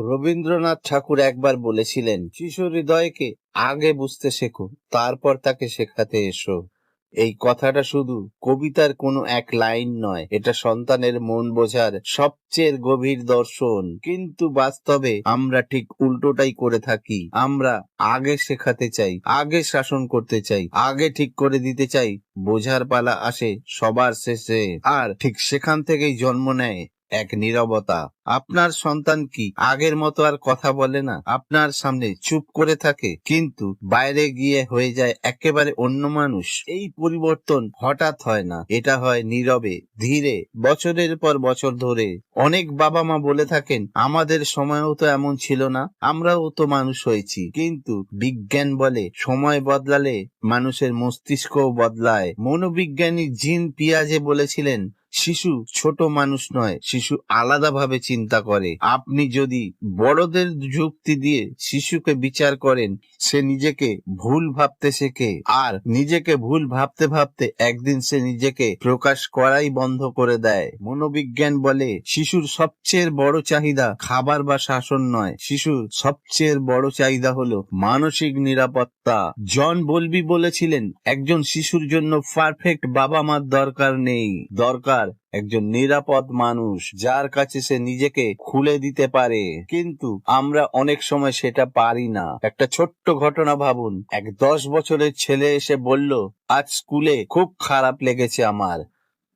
রবীন্দ্রনাথ ঠাকুর একবার বলেছিলেন শিশুর হৃদয়কে আগে বুঝতে শেখো, তারপর তাকে শেখাতে এসো। এই কথাটা শুধু কবিতার কোনো এক লাইন নয়, এটা সন্তানের মন বোঝার সবচেয়ে গভীর দর্শন। কিন্তু বাস্তবে আমরা ঠিক উল্টোটাই করে থাকি, আমরা আগে শেখাতে চাই, আগে শাসন করতে চাই, আগে ঠিক করে দিতে চাই, বোঝার পালা আসে সবার শেষে, আর ঠিক সেখান থেকেই জন্ম নেয়। এক নীরবতা। আপনার সন্তান কি আগের মতো আর কথা বলে না? আপনার সামনে চুপ করে থাকে, কিন্তু বাইরে গিয়ে হয়ে যায় একেবারে অন্য মানুষ। এই পরিবর্তন হঠাৎ হয় না। এটা হয় নীরবে, ধীরে, বছরের পর বছর ধরে। অনেক বাবা মা বলে থাকেন, আমাদের সময়ও তো এমন ছিল না, আমরাও তো মানুষ হয়েছি। কিন্তু বিজ্ঞান বলে, সময় বদলালে মানুষের মস্তিষ্কও বদলায়। মনোবিজ্ঞানী জিন পিয়াজে বলেছিলেন শিশু ছোট মানুষ নয়, শিশু আলাদাভাবে চিন্তা করে। আপনি যদি বড়দের যুক্তি দিয়ে শিশুকে বিচার করেন, সে নিজেকে ভুল ভাবতে শেখে আর নিজেকে ভুল ভাবতে ভাবতে একদিন সে নিজেকে প্রকাশ করাই বন্ধ করে দেয়। মনোবিজ্ঞান বলে, শিশুর সবচেয়ে বড় চাহিদা খাবার বা শাসন নয়। শিশুর সবচেয়ে বড় চাহিদা হলো মানসিক নিরাপত্তা। জন বলবি বলেছিলেন, একজন শিশুর জন্য পারফেক্ট বাবা মার দরকার নেই। দরকার একজন নিরাপদ মানুষ, যার কাছে সে নিজেকে খুলে দিতে পারে। কিন্তু আমরা অনেক সময় সেটা পারি না। একটা ছোট্ট ঘটনা ভাবুন। এক দশ বছরের ছেলে এসে বলল, আজ স্কুলে খুব খারাপ লেগেছে আমার।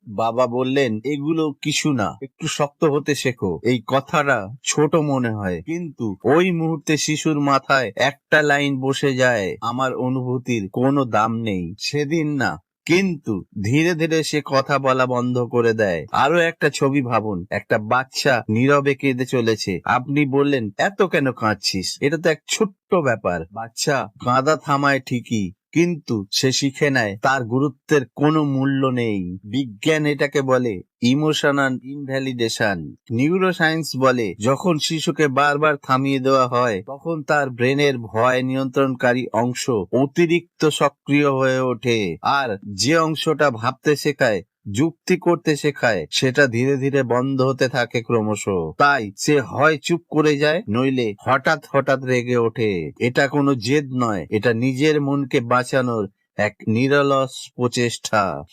বাবা বললেন, এগুলো কিছু না, একটু শক্ত হতে শেখো। এই কথাটা ছোট মনে হয়। কিন্তু ওই মুহূর্তে শিশুর মাথায় একটা লাইন বসে যায়, আমার অনুভূতির কোনো দাম নেই। সেদিন না কিন্তু ধীরে ধীরে সে কথা বলা বন্ধ করে দেয়। আরও একটা ছবি ভাবুন, একটা বাচ্চা নীরবে কেঁদে চলেছে। আপনি বললেন, এত কেন কাঁদছিস? এটা তো এক ছোট্ট ব্যাপার। বাচ্চা কাঁদা থামায় ঠিকই। কিন্তু সে শিখে নেয়, তার গুরুত্বের কোনো মূল্য নেই। বিজ্ঞান এটাকে বলে ইমোশনাল ইনভ্যালিডেশন। নিউরো সায়েন্স বলে যখন শিশুকে বারবার থামিয়ে দেওয়া হয়, তখন তার ব্রেনের ভয় নিয়ন্ত্রণকারী অংশ অতিরিক্ত সক্রিয় হয়ে ওঠে। আর যে অংশটা ভাবতে শেখায় যুক্তি করতে শেখায়, সেটা ধীরে ধীরে বন্ধ হতে থাকে ক্রমশ। তাই সে হয় চুপ করে যায়, নইলে হঠাৎ হঠাৎ রেগে ওঠে। এটা কোনো জেদ নয়, এটা নিজের মনকে বাঁচানোর এক নিরলস প্রচেষ্টা।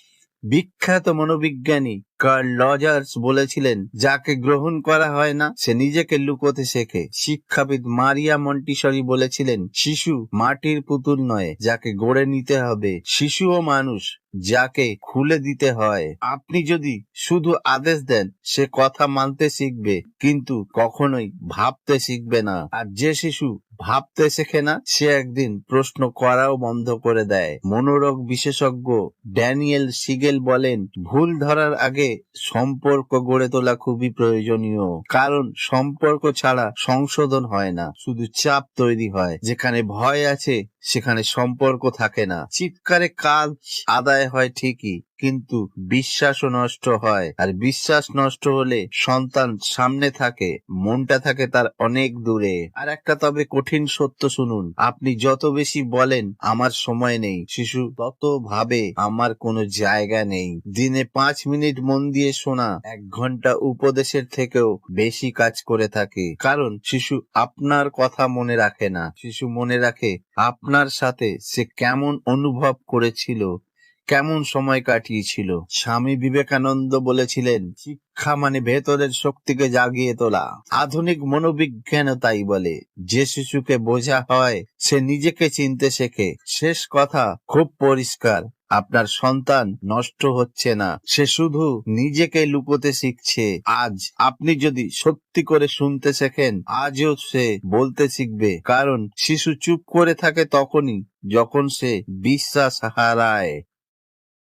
বিখ্যাত মনোবিজ্ঞানী কার্ল লজার্স বলেছিলেন, যাকে গ্রহণ করা হয় না, সে নিজেকে লুকোতে শেখে। শিক্ষাবিদ মারিয়া মন্টিসরি বলেছিলেন, শিশু মাটির পুতুল নয়, যাকে গড়ে নিতে হবে। শিশু ও মানুষ যাকে খুলে দিতে হয়। আপনি যদি শুধু আদেশ দেন, সে কথা মানতে শিখবে, কিন্তু কখনোই ভাবতে শিখবে না। আর যে শিশু ভাবতে শেখে না, সে একদিন প্রশ্ন করাও বন্ধ করে দেয়। মনোরোগ বিশেষজ্ঞ ড্যানিয়েল সিগেল বলেন, ভুল ধরার আগে সম্পর্ক গড়ে তোলা খুবই প্রয়োজনীয়, কারণ সম্পর্ক ছাড়া সংশোধন হয় না, শুধু চাপ তৈরি হয়। যেখানে ভয় আছে, সেখানে সম্পর্ক থাকে না। চিৎকারে কাজ আদায় হয় ঠিকই কিন্তু বিশ্বাসও নষ্ট হয়। আর বিশ্বাস নষ্ট হলে সন্তান সামনে থাকে, মনটা থাকে তার অনেক দূরে। আর একটা তবে কঠিন সত্য শুনুন, আপনি যত বেশি বলেন, আমার সময় নেই। শিশু, তত ভাবে আমার কোনো জায়গা নেই। দিনে পাঁচ মিনিট মন দিয়ে শোনা, এক ঘণ্টা উপদেশের থেকেও বেশি কাজ করে থাকে। কারণ শিশু আপনার কথা মনে রাখে না। শিশু মনে রাখে আপনার সাথে সে কেমন অনুভব করেছিল। কেমন সময় কাটিয়েছিল? স্বামী বিবেকানন্দ বলেছিলেন, শিক্ষা মানে ভেতরের শক্তিকে জাগিয়ে তোলা। আধুনিক মনোবিজ্ঞান তাই বলে, যে শিশুকে বোঝা হয়, সে নিজেকে চিনতে শেখে। শেষ কথা, খুব পরিষ্কার, আপনার সন্তান নষ্ট হচ্ছে না, সে শুধু নিজেকে লুকোতে শিখছে। আজ আপনি যদি সত্যি করে শুনতে শেখেন, আজও সে বলতে শিখবে। কারণ, শিশু চুপ করে থাকে তখনই, যখন সে বিশ্বাস হারায়।